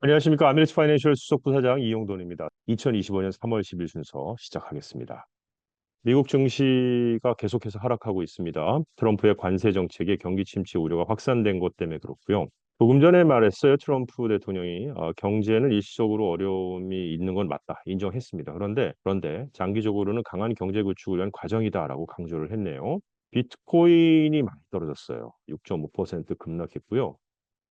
안녕하십니까. 아메리츠 파이낸셜 수석 부사장 이용돈입니다. 2025년 3월 10일 순서 시작하겠습니다. 미국 증시가 계속해서 하락하고 있습니다. 트럼프의 관세 정책에 경기 침체 우려가 확산된 것 때문에 그렇고요. 조금 전에 말했어요. 트럼프 대통령이 어, 경제는 일시적으로 어려움이 있는 건 맞다. 인정했습니다. 그런데 그런데 장기적으로는 강한 경제 구축을 위한 과정이다라고 강조를 했네요. 비트코인이 많이 떨어졌어요. 6.5% 급락했고요.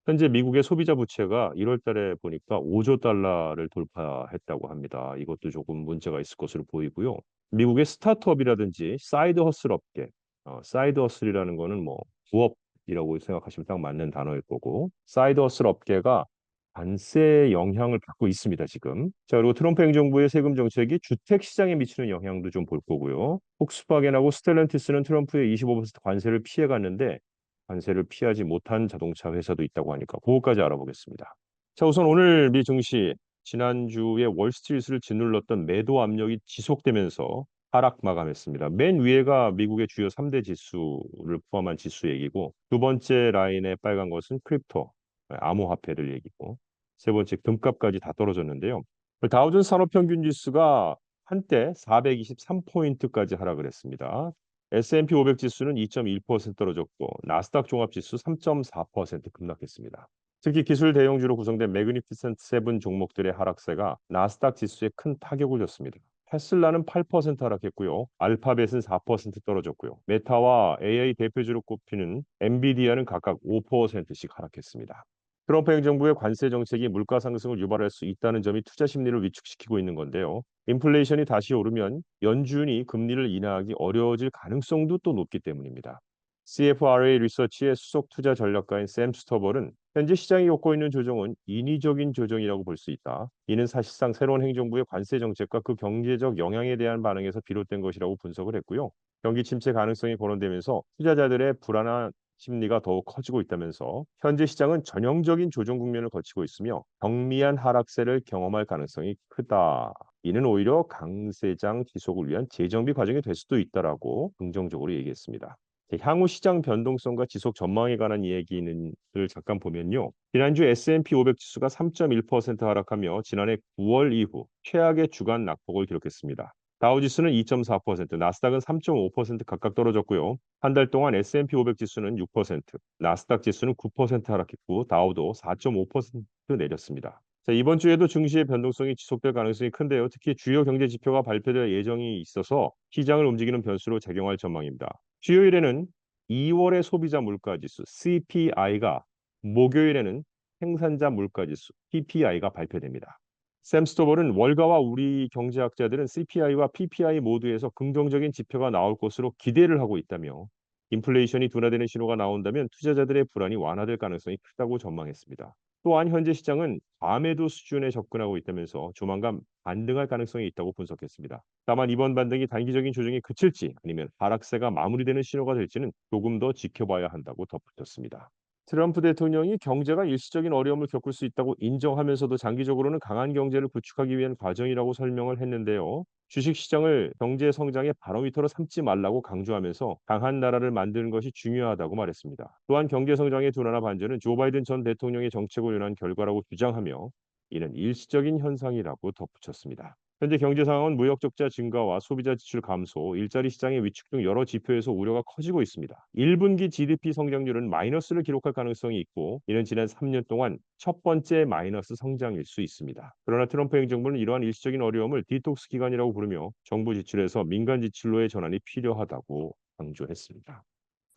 현재 미국의 소비자 부채가 1월 달에 보니까 5조 달러를 돌파했다고 합니다. 이것도 조금 문제가 있을 것으로 보이고요. 미국의 스타트업이라든지 사이드 허슬 업계, 어, 사이드 허슬이라는 거는 뭐 부업이라고 생각하시면 딱 맞는 단어일 거고, 사이드 허슬 업계가 관세 영향을 받고 있습니다, 지금. 자, 그리고 트럼프 행정부의 세금 정책이 주택 시장에 미치는 영향도 좀 볼 거고요. 폭스바겐하고 스텔란티스는 트럼프의 25% 관세를 피해 갔는데 관세를 피하지 못한 자동차 회사도 있다고 하니까 그거까지 알아보겠습니다. 자, 우선 오늘 미 증시 지난주에 월스트리트를 짓눌렀던 매도 압력이 지속되면서 하락 마감했습니다. 맨 위에가 미국의 주요 3대 지수를 포함한 지수 얘기고 두 번째 라인에 빨간 것은 크립토, 암호화폐들 얘기고 세 번째 금값까지 다 떨어졌는데요. 다우존스 산업평균 지수가 한때 423포인트까지 하락을 했습니다. S&P 500 지수는 2.1% 떨어졌고 나스닥 종합 지수 3.4% 급락했습니다. 특히 기술 대형주로 구성된 매그니피센트 세븐 종목들의 하락세가 나스닥 지수에 큰 타격을 줬습니다. 테슬라는 8% 하락했고요. 알파벳은 4% 떨어졌고요. 메타와 AI 대표주로 꼽히는 엔비디아는 각각 5%씩 하락했습니다. 트럼프 행정부의 관세 정책이 물가 상승을 유발할 수 있다는 점이 투자 심리를 위축시키고 있는 건데요. 인플레이션이 다시 오르면 연준이 금리를 인하하기 어려워질 가능성도 또 높기 때문입니다. CFRA 리서치의 수석 투자 전략가인 샘 스터벌은 현재 시장이 겪고 있는 조정은 인위적인 조정이라고 볼 수 있다. 이는 사실상 새로운 행정부의 관세 정책과 그 경제적 영향에 대한 반응에서 비롯된 것이라고 분석을 했고요. 경기 침체 가능성이 거론되면서 투자자들의 불안한 심리가 더욱 커지고 있다면서 현재 시장은 전형적인 조정 국면을 거치고 있으며 경미한 하락세를 경험할 가능성이 크다. 이는 오히려 강세장 지속을 위한 재정비 과정이 될 수도 있다라고 긍정적으로 얘기했습니다. 향후 시장 변동성과 지속 전망에 관한 얘기는 잠깐 보면요. 지난주 S&P 500 지수가 3.1% 하락하며 지난해 9월 이후 최악의 주간 낙폭을 기록했습니다. 다우지수는 2.4%, 나스닥은 3.5% 각각 떨어졌고요. 한 달 동안 S&P 500 지수는 6%, 나스닥 지수는 9% 하락했고 다우도 4.5% 내렸습니다. 자, 이번 주에도 증시의 변동성이 지속될 가능성이 큰데요. 특히 주요 경제 지표가 발표될 예정이 있어서 시장을 움직이는 변수로 작용할 전망입니다. 수요일에는 2월의 소비자 물가지수 CPI가 목요일에는 생산자 물가지수 PPI가 발표됩니다. 샘 스토벌은 월가와 우리 경제학자들은 CPI와 PPI 모두에서 긍정적인 지표가 나올 것으로 기대를 하고 있다며 인플레이션이 둔화되는 신호가 나온다면 투자자들의 불안이 완화될 가능성이 크다고 전망했습니다. 또한 현재 시장은 과매도 수준에 접근하고 있다면서 조만간 반등할 가능성이 있다고 분석했습니다. 다만 이번 반등이 단기적인 조정이 그칠지 아니면 하락세가 마무리되는 신호가 될지는 조금 더 지켜봐야 한다고 덧붙였습니다. 트럼프 대통령이 경제가 일시적인 어려움을 겪을 수 있다고 인정하면서도 장기적으로는 강한 경제를 구축하기 위한 과정이라고 설명을 했는데요. 주식시장을 경제 성장의 바로미터로 삼지 말라고 강조하면서 강한 나라를 만드는 것이 중요하다고 말했습니다. 또한 경제 성장의 둔화나 반전은 조 바이든 전 대통령의 정책을 인한 결과라고 주장하며 이는 일시적인 현상이라고 덧붙였습니다. 현재 경제 상황은 무역 적자 증가와 소비자 지출 감소, 일자리 시장의 위축 등 여러 지표에서 우려가 커지고 있습니다. 1분기 GDP 성장률은 마이너스를 기록할 가능성이 있고 이는 지난 3년 동안 첫 번째 마이너스 성장일 수 있습니다. 그러나 트럼프 행정부는 이러한 일시적인 어려움을 디톡스 기간이라고 부르며 정부 지출에서 민간 지출로의 전환이 필요하다고 강조했습니다.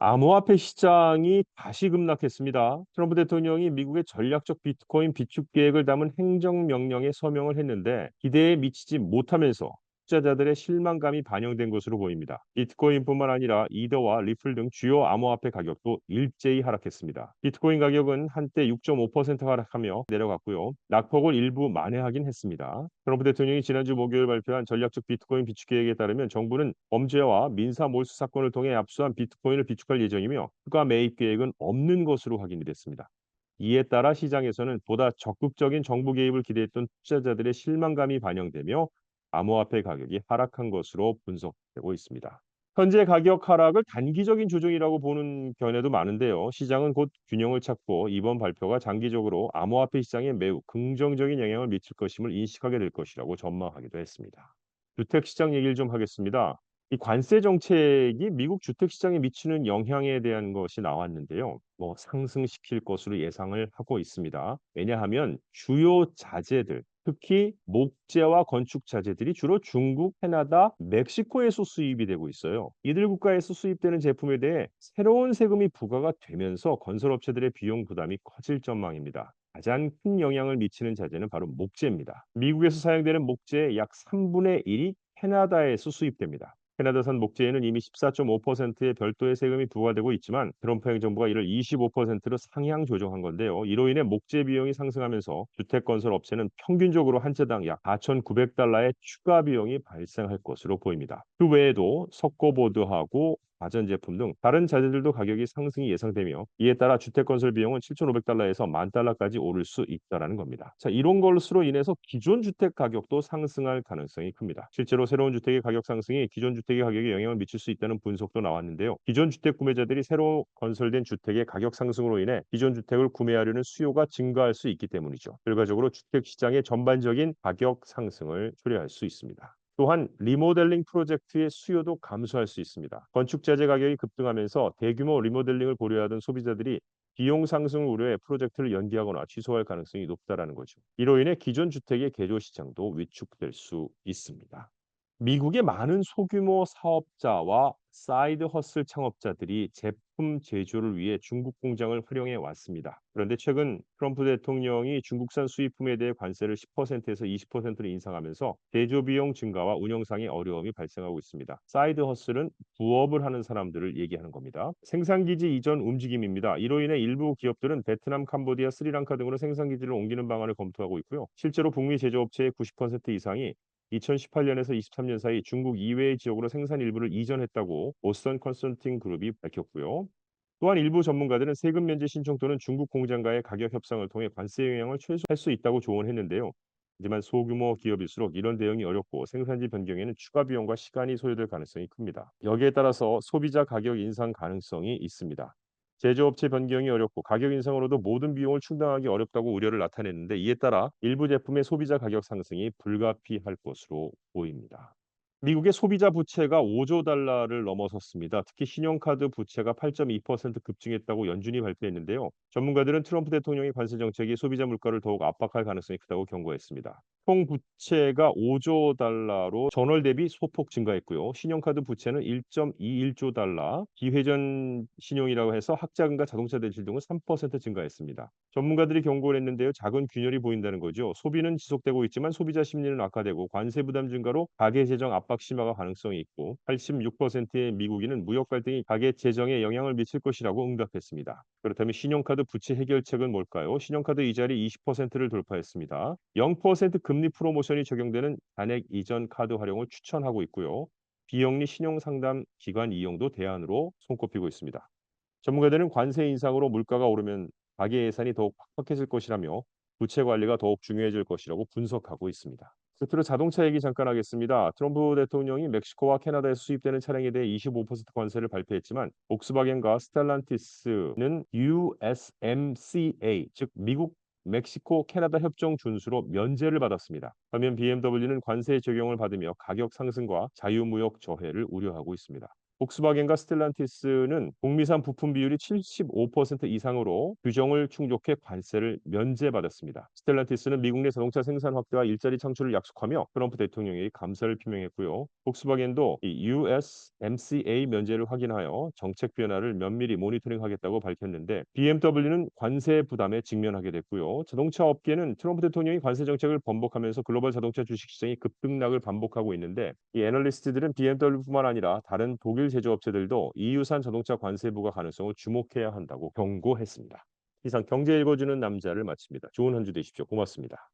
암호화폐 시장이 다시 급락했습니다. 트럼프 대통령이 미국의 전략적 비트코인 비축 계획을 담은 행정명령에 서명을 했는데 기대에 미치지 못하면서 투자자들의 실망감이 반영된 것으로 보입니다. 비트코인뿐만 아니라 이더와 리플 등 주요 암호화폐 가격도 일제히 하락했습니다. 비트코인 가격은 한때 6.5% 하락하며 내려갔고요. 낙폭을 일부 만회하긴 했습니다. 트럼프 대통령이 지난주 목요일 발표한 전략적 비트코인 비축 계획에 따르면 정부는 범죄와 민사 몰수 사건을 통해 압수한 비트코인을 비축할 예정이며 추가 매입 계획은 없는 것으로 확인이 됐습니다. 이에 따라 시장에서는 보다 적극적인 정부 개입을 기대했던 투자자들의 실망감이 반영되며 암호화폐 가격이 하락한 것으로 분석되고 있습니다. 현재 가격 하락을 단기적인 조정이라고 보는 견해도 많은데요. 시장은 곧 균형을 찾고 이번 발표가 장기적으로 암호화폐 시장에 매우 긍정적인 영향을 미칠 것임을 인식하게 될 것이라고 전망하기도 했습니다. 주택 시장 얘기를 좀 하겠습니다. 이 관세 정책이 미국 주택 시장에 미치는 영향에 대한 것이 나왔는데요. 뭐 상승시킬 것으로 예상을 하고 있습니다. 왜냐하면 주요 자재들, 특히 목재와 건축 자재들이 주로 중국, 캐나다, 멕시코에서 수입이 되고 있어요. 이들 국가에서 수입되는 제품에 대해 새로운 세금이 부과가 되면서 건설업체들의 비용 부담이 커질 전망입니다. 가장 큰 영향을 미치는 자재는 바로 목재입니다. 미국에서 사용되는 목재의 약 3분의 1이 캐나다에서 수입됩니다. 캐나다산 목재에는 이미 14.5%의 별도의 세금이 부과되고 있지만 트럼프 행정부가 이를 25%로 상향 조정한 건데요. 이로 인해 목재 비용이 상승하면서 주택 건설 업체는 평균적으로 한 채당 약 4,900달러의 추가 비용이 발생할 것으로 보입니다. 그 외에도 석고보드하고 가전제품 등 다른 자재들도 가격이 상승이 예상되며 이에 따라 주택 건설 비용은 7,500달러에서 만 달러까지 오를 수 있다라는 겁니다. 자, 이런 것으로 인해서 기존 주택 가격도 상승할 가능성이 큽니다. 실제로 새로운 주택의 가격 상승이 기존 주택의 가격에 영향을 미칠 수 있다는 분석도 나왔는데요. 기존 주택 구매자들이 새로 건설된 주택의 가격 상승으로 인해 기존 주택을 구매하려는 수요가 증가할 수 있기 때문이죠. 결과적으로 주택 시장의 전반적인 가격 상승을 초래할 수 있습니다. 또한 리모델링 프로젝트의 수요도 감소할 수 있습니다. 건축 자재 가격이 급등하면서 대규모 리모델링을 고려하던 소비자들이 비용 상승을 우려해 프로젝트를 연기하거나 취소할 가능성이 높다라는 거죠. 이로 인해 기존 주택의 개조 시장도 위축될 수 있습니다. 미국의 많은 소규모 사업자와 사이드 허슬 창업자들이 제품 제조를 위해 중국 공장을 활용해 왔습니다. 그런데 최근 트럼프 대통령이 중국산 수입품에 대해 관세를 10%에서 20%로 인상하면서 제조 비용 증가와 운영상의 어려움이 발생하고 있습니다. 사이드 허슬은 부업을 하는 사람들을 얘기하는 겁니다. 생산기지 이전 움직임입니다. 이로 인해 일부 기업들은 베트남, 캄보디아, 스리랑카 등으로 생산기지를 옮기는 방안을 검토하고 있고요. 실제로 북미 제조업체의 90% 이상이 2018년에서 23년 사이 중국 이외의 지역으로 생산 일부를 이전했다고 오선 컨설팅 그룹이 밝혔고요. 또한 일부 전문가들은 세금 면제 신청 또는 중국 공장과의 가격 협상을 통해 관세 영향을 최소화할 수 있다고 조언했는데요. 하지만 소규모 기업일수록 이런 대응이 어렵고 생산지 변경에는 추가 비용과 시간이 소요될 가능성이 큽니다. 여기에 따라서 소비자 가격 인상 가능성이 있습니다. 제조업체 변경이 어렵고 가격 인상으로도 모든 비용을 충당하기 어렵다고 우려를 나타냈는데 이에 따라 일부 제품의 소비자 가격 상승이 불가피할 것으로 보입니다. 미국의 소비자 부채가 5조 달러를 넘어섰습니다. 특히 신용카드 부채가 8.2% 급증했다고 연준이 발표했는데요. 전문가들은 트럼프 대통령의 관세 정책이 소비자 물가를 더욱 압박할 가능성이 크다고 경고했습니다. 총 부채가 5조 달러로 전월 대비 소폭 증가했고요. 신용카드 부채는 1.21조 달러, 비회전 신용이라고 해서 학자금과 자동차 대출 등은 3% 증가했습니다. 전문가들이 경고를 했는데요. 작은 균열이 보인다는 거죠. 소비는 지속되고 있지만 소비자 심리는 악화되고 관세 부담 증가로 가계 재정 압박 심화가 가능성이 있고 86%의 미국인은 무역 갈등이 가계 재정에 영향을 미칠 것이라고 응답했습니다. 그렇다면 신용카드 부채 해결책은 뭘까요? 신용카드 이자율이 20%를 돌파했습니다. 0% 금리 프로모션이 적용되는 잔액 이전 카드 활용을 추천하고 있고요. 비영리 신용상담 기관 이용도 대안으로 손꼽히고 있습니다. 전문가들은 관세 인상으로 물가가 오르면 가계 예산이 더욱 팍팍해질 것이라며 부채 관리가 더욱 중요해질 것이라고 분석하고 있습니다. 끝으로 자동차 얘기 잠깐 하겠습니다. 트럼프 대통령이 멕시코와 캐나다에 수입되는 차량에 대해 25% 관세를 발표했지만 복스바겐과 스텔란티스는 USMCA 즉 미국 멕시코 캐나다 협정 준수로 면제를 받았습니다. 반면 BMW는 관세 적용을 받으며 가격 상승과 자유무역 저해를 우려하고 있습니다. 복스바겐과 스텔란티스는 북미산 부품 비율이 75% 이상으로 규정을 충족해 관세를 면제받았습니다. 스텔란티스는 미국 내 자동차 생산 확대와 일자리 창출을 약속하며 트럼프 대통령에게 감사를 표명했고요. 복스바겐도 USMCA 면제를 확인하여 정책 변화를 면밀히 모니터링하겠다고 밝혔는데 BMW는 관세 부담에 직면하게 됐고요. 자동차 업계는 트럼프 대통령이 관세 정책을 번복하면서 글로벌 자동차 주식 시장이 급등락을 반복하고 있는데 이 애널리스트들은 BMW뿐만 아니라 다른 독일 제조업체들도 EU산 자동차 관세 부과 가능성을 주목해야 한다고 경고했습니다. 이상 경제 읽어주는 남자를 마칩니다. 좋은 한 주 되십시오. 고맙습니다.